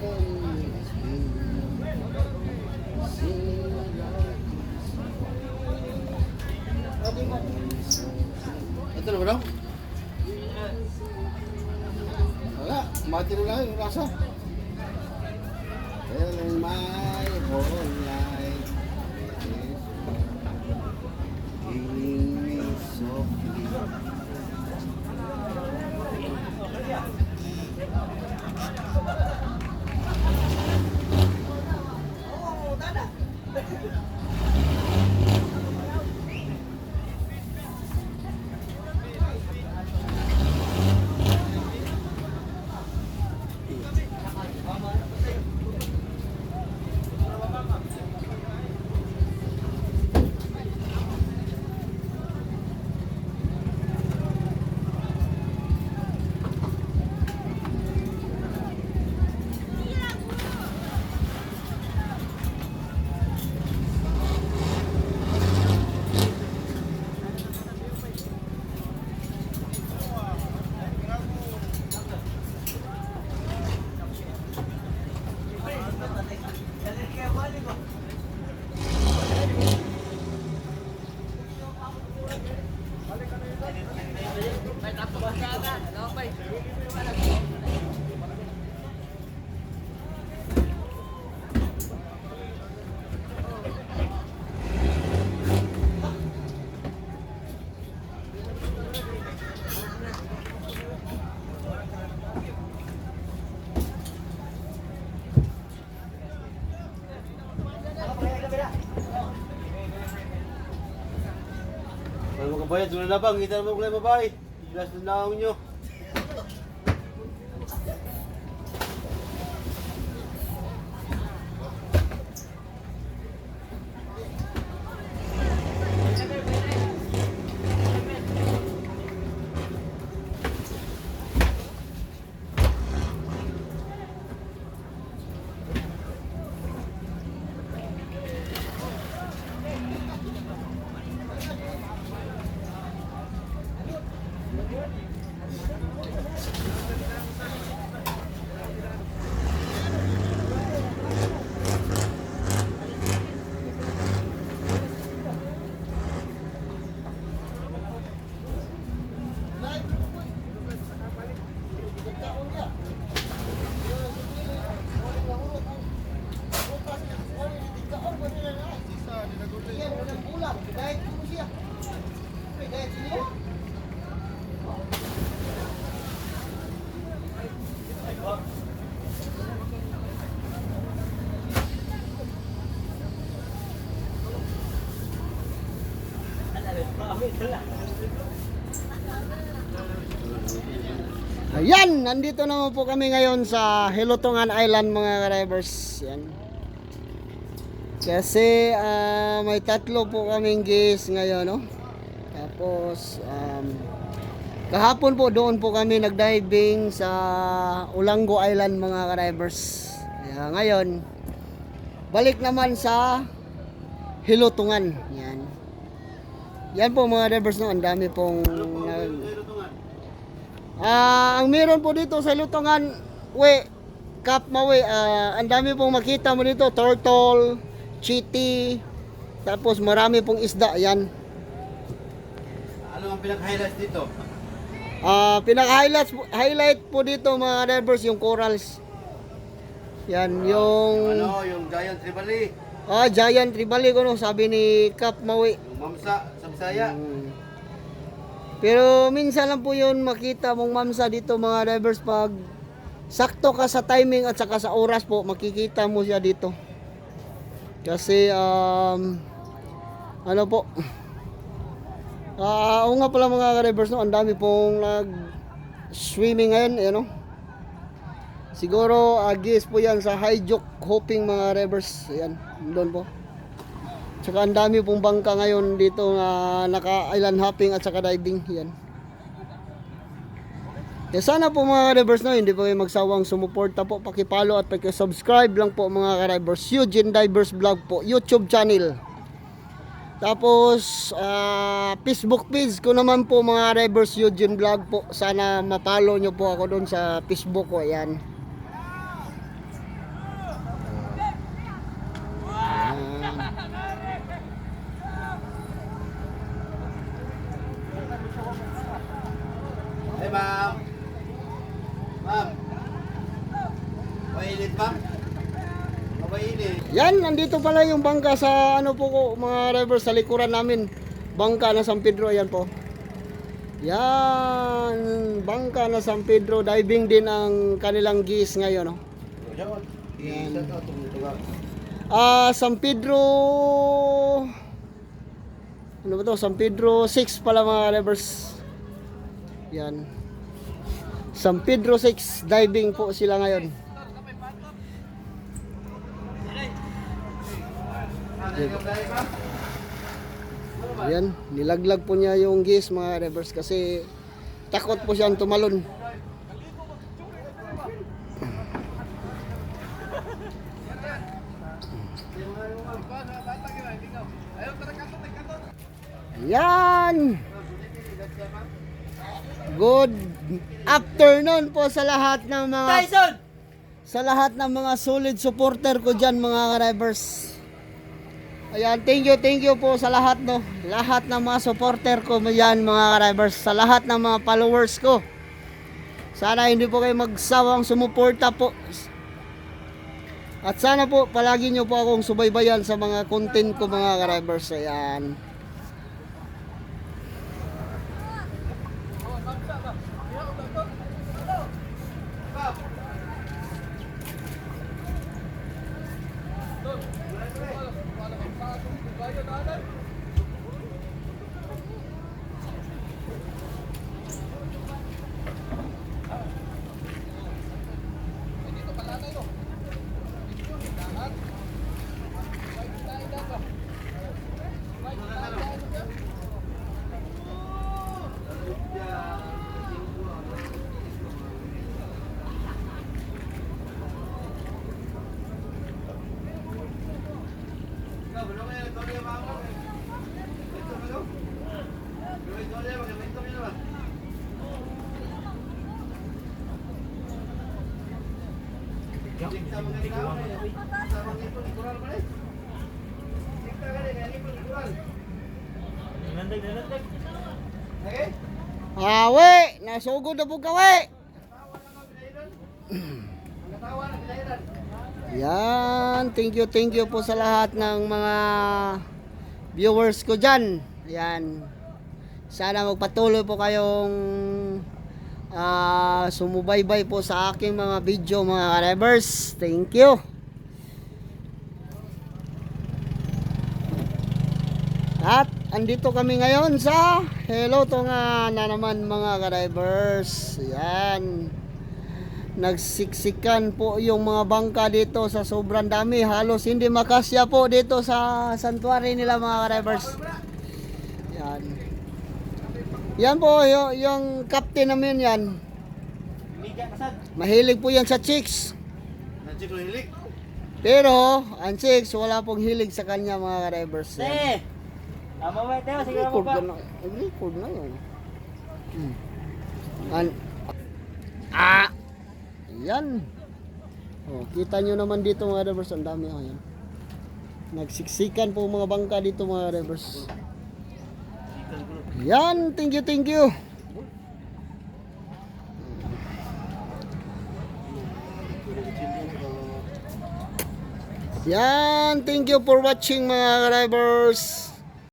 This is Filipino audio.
Ito na ba daw? Wala, mati na lang yung rasa. Telling my whole life Killing me softly Bayad, doon na bang, kita naman kulay babae. Bilas na naong nyo. Ayan, nandito naman po kami ngayon sa Hilutungan Island mga drivers. Yan. Kasi ah, may tatlo po kaming guest ngayon, no? Tapos um, kahapon po doon po kami nagdiving sa Ulango Island mga drivers. Kaya ngayon balik naman sa Hilutungan. Yan. Yan po mga drivers no, ang dami pong nag Ah, ang meron po dito sa Lutongan, we, Kap Mawe, ah, ang dami pong makita mo dito, turtle, chiti, tapos marami pong isda, yan. Ano ang pinaka-highlights dito? Ah, pinaka-highlight highlight po dito mga divers yung corals. Yan, yung Ano, yung giant tribali, ah, giant tribali ko no, sabi ni Kap Mawe. yung mamsa sa Bisaya. Mm. Pero minsan lang po yun makita mong mamsa dito mga divers pag sakto ka sa timing at saka sa oras po makikita mo siya dito. Kasi um ano po Ah, oo nga pala mga divers no, ang dami pong nag swimming ngayon, eh, no? Siguro agis po yan sa high joke hopping mga divers. Ayan, doon po. Tsaka ang dami pong bangka ngayon dito na naka-island hopping at saka diving. Yan. Kaya sana po mga ka-divers no, hindi po kayo magsawang sumuporta po. Pakipalo at pakisubscribe lang po mga ka-divers. Eugene Divers Vlog po, YouTube channel. Tapos, uh, Facebook page ko naman po mga ka-divers, Eugene Vlog po. Sana mapalo nyo po ako doon sa Facebook ko. Ayan. Hey, ma'am. Yan, nandito pala yung bangka sa ano po ko, mga driver sa likuran namin. Bangka na San Pedro, ayan po. Yan, bangka na San Pedro, diving din ang kanilang gis ngayon. No? Yan. Ka tumutuga. Ah, San Pedro Ano ba to? San Pedro 6 pala mga drivers. Yan. San Pedro 6 diving po sila ngayon. Yan, nilaglag po niya yung gis mga drivers kasi takot po siyang tumalon. Yan! Good afternoon po sa lahat ng mga Tyson! sa lahat ng mga solid supporter ko diyan mga drivers. Ayan, thank you, thank you po sa lahat no. Lahat ng mga supporter ko diyan mga drivers, sa lahat ng mga followers ko. Sana hindi po kayo magsawang sumuporta po. At sana po palagi nyo po akong subaybayan sa mga content ko mga drivers. Ayan. Awe, nasugod na po kawe. Yan, thank you, thank you po sa lahat ng mga viewers ko dyan. Yan. Sana magpatuloy po kayong ah, sumubaybay po sa aking mga video mga drivers. Thank you. At andito kami ngayon sa Hello to nga na naman mga drivers. Yan. Nagsiksikan po yung mga bangka dito sa sobrang dami. Halos hindi makasya po dito sa santuary nila mga drivers. Yan. Po yung, yung captain namin yan. Mahilig po yan sa chicks. Pero ang chicks wala pong hilig sa kanya mga drivers. Yan. Tama ba ito? Sige Record ka na. Record na yun. Hmm. An ah! Yan. Oh, kita nyo naman dito mga drivers. Ang dami. Oh, yan. Nagsiksikan po mga bangka dito mga drivers. Yan. Thank you, thank you. Yan. Thank you for watching mga drivers.